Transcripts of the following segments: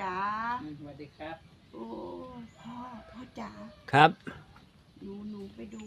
จ๋าอืมสวัสดีครับ โอ้พ่อพ่อจ๋าครับ หนูหนูไปดู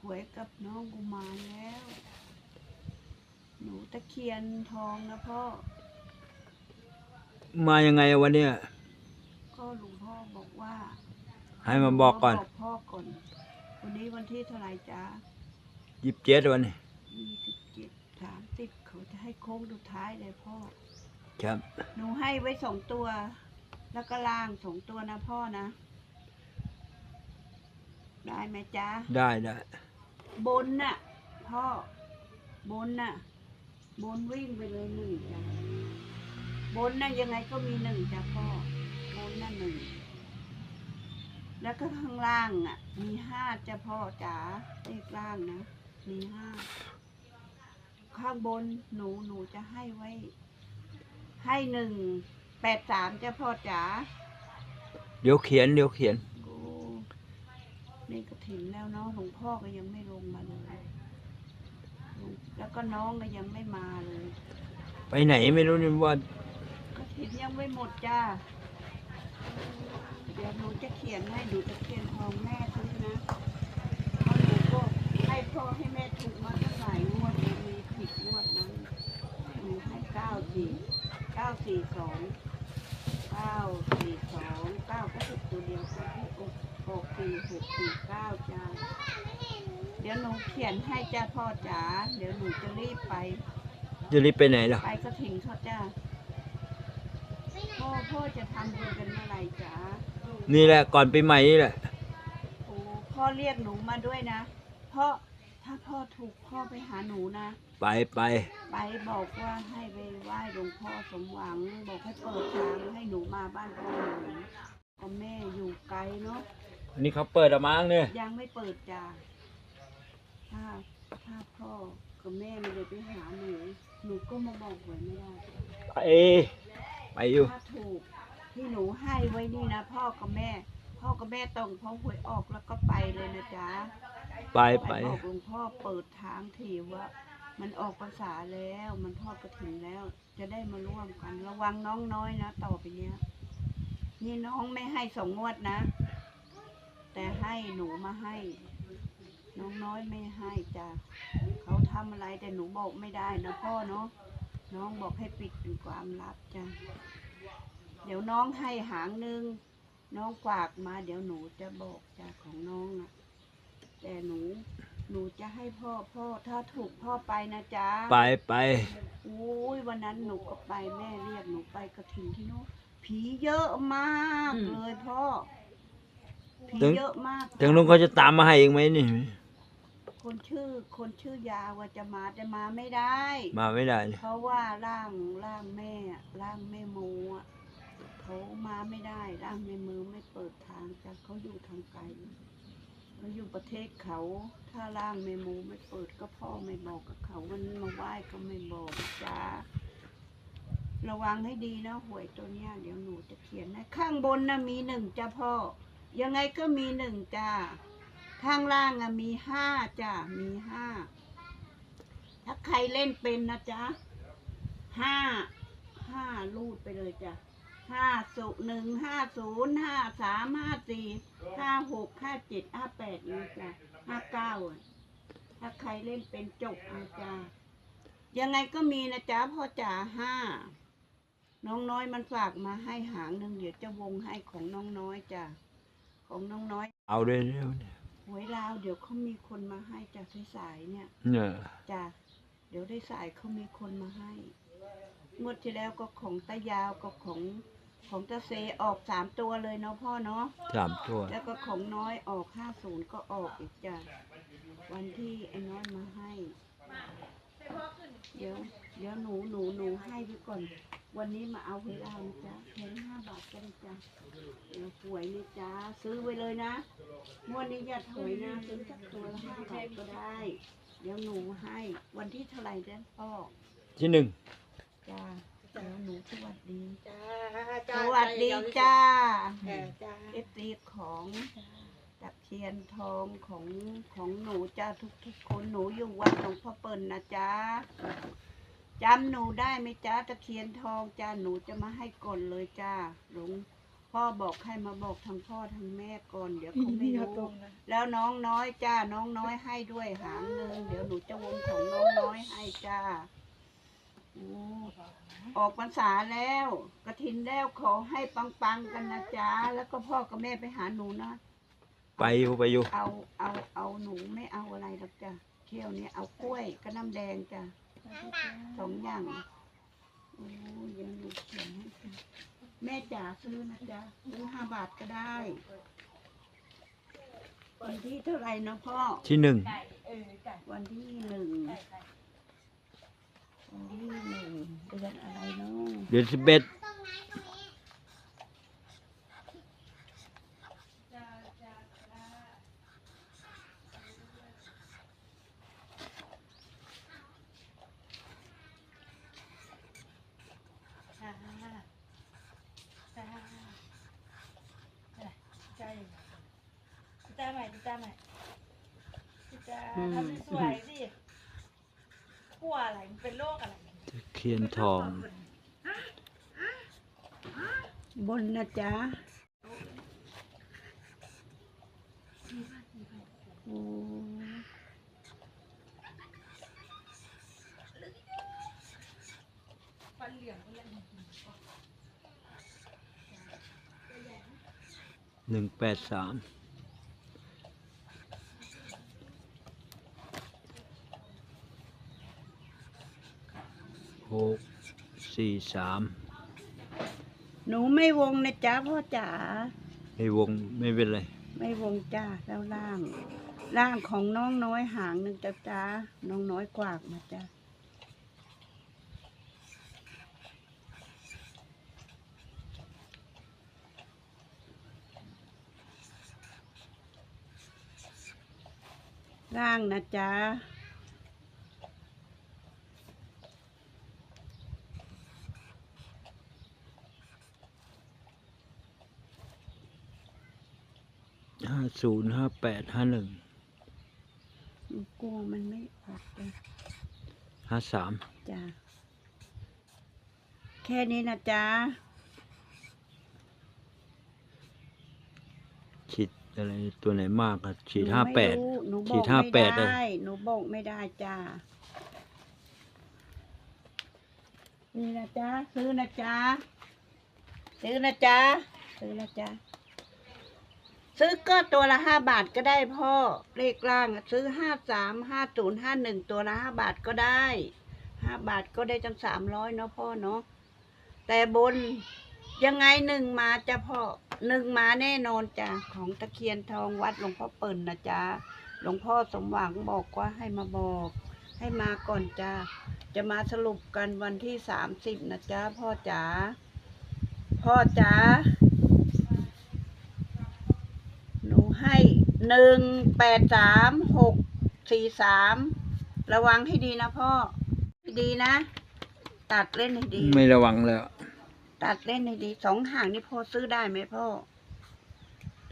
หวยกับน้องกุมารแล้ว หนูตะเคียนทองนะพ่อ มายังไงวันเนี้ยก็หลวงพ่อบอกว่าให้มาบอกก่อนบอกพ่อก่อน วันนี้วันที่เท่าไหร่จ๊ะยิบเจ็ดวันนี้ยี่สิบเจ็ดสามสิบเขาจะให้โค้งสุดท้ายเลยพ่อ ครับ หนูให้ไว้สองตัว แล้วก็ล่างสองตัวนะพ่อนะ ได้ไหมจ๊ะ ได้ได้บนน่ะ พ่อบนน่ะ บนวิ่งไปเลยหนึ่งจ้ะบนน่ะยังไงก็มีหนึ่งจ้ะพ่อบนน่ะหนึ่งแล้วก็ข้างล่างอะ มีห้าจ้ะพ่อจ๋าเลขล่างนะมีห้าข้างบนหนูหนูจะให้ไว้ ให้หนึ่งแปดสามจ้ะพ่อจ๋าเดี๋ยวเขียนเดี๋ยวเขียนโอ้นี่ก็ถึงแล้วเนาะหลวงพ่อก็ยังไม่ลงมาเลย แล้วก็น้องก็ยังไม่มาเลยไปไหนไม่รู้นี่ว่าก็ถินยังไม่หมดจ้าเดี๋ยวหนูจะเขียนให้ดูจะเขียนทองแม่ซื้อนะเพราะหนูก็ให้พ่อให้แม่ถูกมาตั้งหลายงวดเลยมีผิดงวดนั้นหนูให้เก้าสี่เก้า สี่สองเก้าสี่สองเก้าก็ถูกตัวเดียวกันที่อกหกสี่หกสี่เก้าจ้าเดี๋ยวหนูเขียนให้จ้าพ่อจ๋าเดี๋ยวหนูจะรีบไป จะรีบไปไหนล่ะ ไปกระถิ่งเขาจ้าพ่อพ่อจะทำบุญกันเมื่อไหร่จ๋านี่แหละก่อนปีใหม่นี่แหละโอ้พ่อเรียกหนูมาด้วยนะ เพราะถ้าพ่อถูกพ่อไปหาหนูนะ ไปไปไปบอกว่าให้ไปไหว้หลวงพ่อสมหวัง บอกให้เปิดทางให้หนูมาบ้านพ่อหนูเพราะแม่อยู่ไกลเนาะอันนี้เขาเปิดอะมั้งเนี่ยยังไม่เปิดจ้าถ้าถ้าพ่อกับแม่ไม่ได้ไปหาหนูหนูก็มาบอกหวยไม่ได้ไปไปอยู่ถ้าถูกที่หนูให้ไว้นี่นะพ่อกับแม่ พ่อกับแม่ต้องพอหวยออกแล้วก็ไปเลยนะจ๊ะไปไปไปบอกหลวงพ่อเปิดทางทีว่า มันออกภาษาแล้วมันทอดกระถิ่นแล้ว จะได้มาร่วมกัน ระวังน้องน้อยนะต่อไปเนี้ย นี่น้องไม่ให้สองงวดนะ แต่ให้หนูมาให้ น้องน้อยไม่ให้จ้ะเขาทำอะไรแต่หนูบอกไม่ได้นะพ่อเนาะน้องบอกให้ปิดเป็นความลับจ้ะเดี๋ยวน้องให้หางหนึ่งน้องฝากมา เดี๋ยวหนูจะบอกจ้ะของน้องนะแต่หนู หนูจะให้พ่อพ่อถ้าถูกพ่อไปนะจ๊ะไปไปอุ้ยวันนั้นหนูก็ไปแม่เรียกหนูไปกระถิ่นที่โน้นผีเยอะมากอืมเลยพ่อผีถึงเยอะมากถึงลุงเขาจะตามมาให้อีกไหมนี่ คนชื่อคนชื่อยาว่าจะมาแต่มาไม่ได้ มาไม่ได้เลยเพราะว่าร่างร่างแม่อะร่างแม่โมอะเขามาไม่ได้ร่างแม่มือไม่เปิดทางจากเขาอยู่ทางไกล เขาอยู่ประเทศเขา ถ้าร่างแม่โมไม่เปิดก็พ่อไม่บอกกับเขาวันมาไหว้ก็ไม่บอกจ้าระวังให้ดีนะหวยตัวเนี้ยเดี๋ยวหนูจะเขียนนะข้างบนนะมีหนึ่งจ้าพ่อ ยังไงก็มีหนึ่งจ้าข้างล่างอะมีห้าจ้ามีห้าถ้าใครเล่นเป็นนะจ๊ะห้าห้าลูดไปเลยจ้ะ ห้าสุหนึ่งห้าศูนย์ห้าสามห้าสี่ห้าหกห้าเจ็ดห้าแปดนี่จ้ะห้าเก้าอะถ้าใครเล่นเป็นจบนะจ๊ะยังไงก็มีนะจ๊ะพ่อจ๋าห้าน้องน้อยมันฝากมาให้หางหนึ่งเดี๋ยวจะวงให้ของน้องน้อยจ้ะของน้องน้อยเอาเลยเร็วเนี่ยหวยลาวเดี๋ยวเขามีคนมาให้จากสายๆเนี่ยเนี่ยจ้ะเดี๋ยวได้สายเขามีคนมาให้งวดที่แล้วก็ของตายาวก็ของ ของตาเซออกสามตัวเลยเนาะพ่อเนาะ สามตัว แล้วก็ของน้อยออกห้าศูนย์ก็ออกอีกจ้ะวันที่ไอ้น้อยมาให้ เดี๋ยวเดี๋ยวหนูหนูหนูให้ไปก่อน วันนี้มาเอาเวลานะจ๊ะแพงห้าบาทก็ได้จ้ะเดี๋ยวหวยนี่จ้าซื้อไว้เลยนะงวดนี้อย่าถอยนะซื้อสักตัวละห้าบาทก็ได้ เดี๋ยวหนูให้ วันที่เท่าไหร่เด้พ่อที่หนึ่งจ้า เดี๋ยวหนูสวัสดี จ้าสวัสดีจ้าเออจ้าเอฟซีของตะเคียนทองของของหนูจ้าทุกทุกๆคนหนูอยู่วัดหลวงพ่อเปิ่นนะจ้าจำหนูได้ไหมจ้าตะเคียนทองจ้าหนูจะมาให้ก่อนเลยจ้าหลวงพ่อบอกให้มาบอกทางพ่อทางแม่ก่อนเดี๋ยวเขาไม่รู้ แล้วน้องน้อยจ้าน้องน้อยให้ด้วยหางหนึ่งเดี๋ยวหนูจะวงของน้องน้อยให้จ้าโอ้ ออกพรรษาแล้ว กระถินแล้วขอให้ปังๆกันนะจ๊ะแล้วก็พ่อกับแม่ไปหาหนูนะ ไปอยู่ไปอยู่เอาเอาเอาหนูไม่เอาอะไรหรอกจ้ะเที่ยวนี้เอากล้วยกับน้ำแดงจ้ะสองอย่างโอ้ยเดี๋ยังหนูเขียนให้จ้ะแม่จ๋าซื้อนะจ๊ะซื้อห้าบาทก็ได้วันที่เท่าไหร่นะพ่อที่หนึ่ง วันที่หนึ่งวันที่หนึ่ง เดือนอะไรเนาะเดือนสิบเอ็ดจ้าจ้าจ้าจ้าใหม่จ้าใหม่จ้าทำสวยๆ สิขั้วอะไรมันเป็นโรคอะไรตะเคียนทอง บนนะจ๊ะโอ้ฟันเหลืองก็เลยหนึ่งแปดสาม หกสี่สามหนูไม่วงนะจ๊ะพ่อจ๋าไม่วงไม่เป็นไรไม่วงจ้าแล้วล่าง ล่างของน้องน้อยหางหนึ่งจ้ะจ้าน้องน้อยกวากมาจ้าล่างนะจ๊ะ ห้าศูนย์ห้าแปดห้าหนึ่งหนูกลัวมันไม่ออกจ้ะห้าสามจ้าแค่นี้นะจ๊ะฉีดอะไรตัวไหนมากอะฉีดนูห้าแปดไม่รู้หนูบฉีอดกห้าไม่แปดเลยได้หนูบอกไม่ได้จ้านี่นะจ๊ะซื้อนะจ๊ะซื้อนะจ๊ะซื้อนะจ๊ะ ซื้อก็ตัวละห้าบาทก็ได้พ่อเลขล่างซื้อห้าสามห้าศูนย์ห้าหนึ่งตัวละห้าบาทก็ได้ห้าบาทก็ได้ตั้งสามร้อยเนาะพ่อเนาะแต่บนยังไงหนึ่งมาจ้ะพ่อหนึ่งมาแน่นอนจ้ะของตะเคียนทองวัดหลวงพ่อเปิ่นนะจ๊ะหลวงพ่อสมหวังบอกว่าให้มาบอก ให้มาก่อนจ้ะจะมาสรุปกันวันที่สามสิบนะจ๊ะพ่อจ๋าพ่อจ๋าหนู ให้หนึ่งแปดสามหกสี่สามระวังให้ดีนะพ่อให้ดีนะ ตัดเล่นให้ดี ไม่ระวังแล้ว ตัดเล่นให้ดีสองห่างนี่พ่อซื้อได้ไหมพ่อ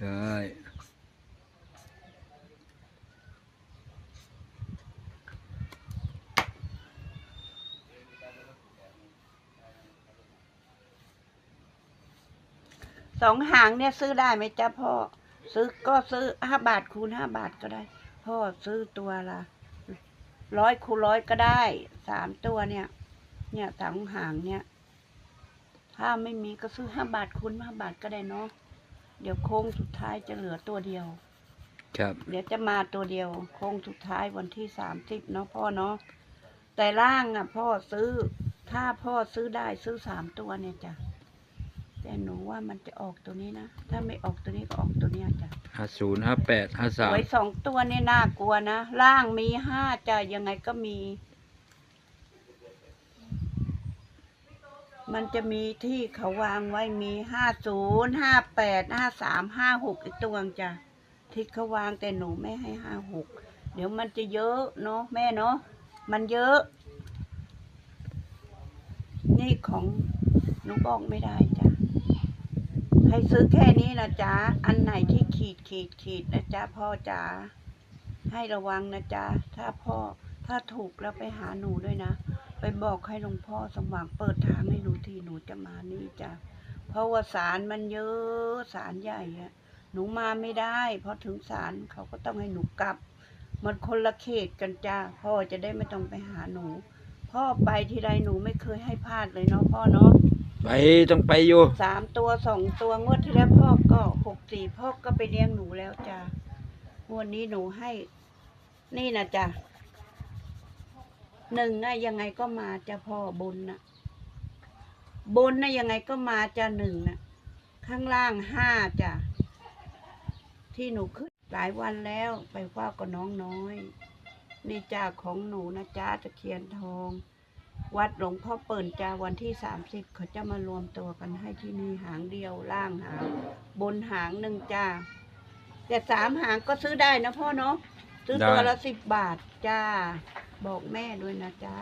ได้สองหางเนี่ยซื้อได้ไหมจ๊ะพ่อ ซื้อก็ซื้อห้าบาทคูณห้าบาทก็ได้ พ่อซื้อตัวละร้อยคูณร้อยก็ได้สามตัวเนี่ย เนี่ยสองหางเนี่ย ถ้าไม่มีก็ซื้อห้าบาทคูณห้าบาทก็ได้เนาะเดี๋ยวโค้งสุดท้ายจะเหลือตัวเดียว ครับ เดี๋ยวจะมาตัวเดียว โค้งสุดท้ายวันที่สามสิบเนาะพ่อเนาะแต่ล่างอะ พ่อซื้อถ้าพ่อซื้อได้ซื้อสามตัวเนี่ยจ้ะ แต่หนูว่ามันจะออกตัวนี้นะ ถ้าไม่ออกตัวนี้ก็ออกตัวเนี้ยจ้ะห้าศูนย์ห้าแปดห้าสามไว้สองตัวเนี่ยน่ากลัวนะ ล่างมีห้าจ้ะยังไงก็มี มันจะมีที่เขาวางไว้มีห้าศูนย์ห้าแปดห้าสามห้าหกอีกตัวจ้ะที่เขาวางแต่หนูไม่ให้ห้าหกเดี๋ยวมันจะเยอะเนาะแม่เนาะมันเยอะ นี่ของหนูบอกไม่ได้จ้ะ ให้ซื้อแค่นี้นะจ๊ะ อันไหนที่ขีดขีดขีดนะจ๊ะพ่อจ๋า ให้ระวังนะจ๊ะ ถ้าพ่อถ้าถูกแล้วไปหาหนูด้วยนะ ไปบอกให้หลวงพ่อสมหวังเปิดทางให้หนูทีหนูจะมานี่จ้ะ เพราะว่าศาลมันเยอะศาลใหญ่อะหนูมาไม่ได้ เพราะถึงศาลเขาก็ต้องให้หนูกลับ มันคนละเขตกันจ้าพ่อจะได้ไม่ต้องไปหาหนู พ่อไปทีไรหนูไม่เคยให้พลาดเลยเนาะพ่อเนาะ ไปต้องไปอยู่สามตัวสองตัวงวดที่แล้วพ่อก็หกสี่พ่อก็ไปเลี้ยงหนูแล้วจ้างวดนี้หนูให้ นี่นะจ้ะหนึ่งอะยังไงก็มาจ้ะพ่อบนนะบนนะยังไงก็มาจ้ะหนึ่งนะข้างล่างห้าจ้ะที่หนูขึ้นหลายวันแล้วไปเฝ้ากับน้องน้อย นี่จ้าของหนูนะจ้าตะเคียนทอง วัดหลวงพ่อเปิ่นจ้าวันที่สามสิบเขาจะมารวมตัวกันให้ที่นี่หางเดียวล่างหาง บนหางหนึ่งจ้าแต่สามหางก็ซื้อได้นะพ่อเนาะซื้อตัวได้ ละสิบบาทจ้า บอกแม่ด้วยนะจ้า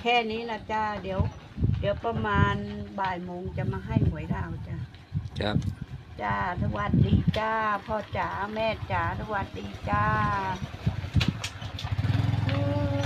แค่นี้นะจ้าเดี๋ยว เดี๋ยวประมาณบ่ายโมงจะมาให้หวยดาวจ้า ครับ จ้าสวัสดีจ้าพ่อจ๋าแม่จ๋าสวัสดีจ้าอืม